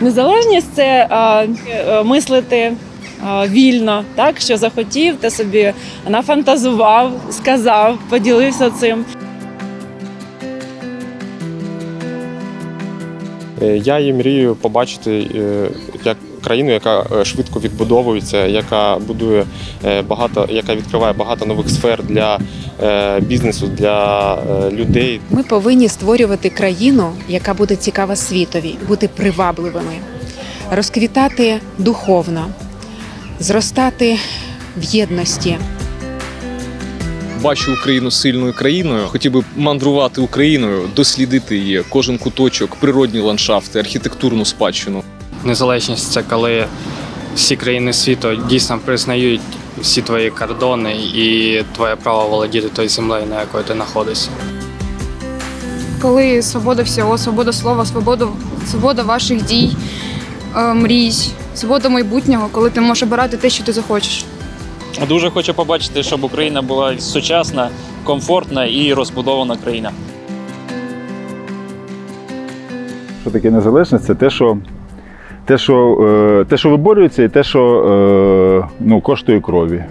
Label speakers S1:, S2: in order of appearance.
S1: Незалежність це а, е, мислити а, вільно, так що захотів, ти собі нафантазував, сказав, поділився цим.
S2: Е, Я її мрію побачити е, як країну, яка е, швидко відбудовується, яка будує е, багато, яка відкриває багато нових сфер для е, бізнесу, для людей.
S3: Ми повинні створювати країну, яка буде цікава світові, бути привабливими, розквітати духовно, зростати в єдності.
S4: бачу Україну сильною країною. Хотів би мандрувати Україною, дослідити її, кожен куточок, природні ландшафти, архітектурну спадщину.
S5: Незалежність це коли всі країни світу дійсно признають всі твої кордони і твоє право володіти тою землею, на якої ти знаходишся.
S6: коли свобода всього, свобода слова, свобода, свобода ваших дій, е, мрій, свобода майбутнього, коли ти можеш обирати те, що ти захочеш.
S7: Дуже хочу побачити, щоб Україна була сучасна, комфортна і розбудована країна.
S8: Що таке незалежність? Це те, що, те, що, е, те, що виборюється, і те, що е, ну, коштує крові.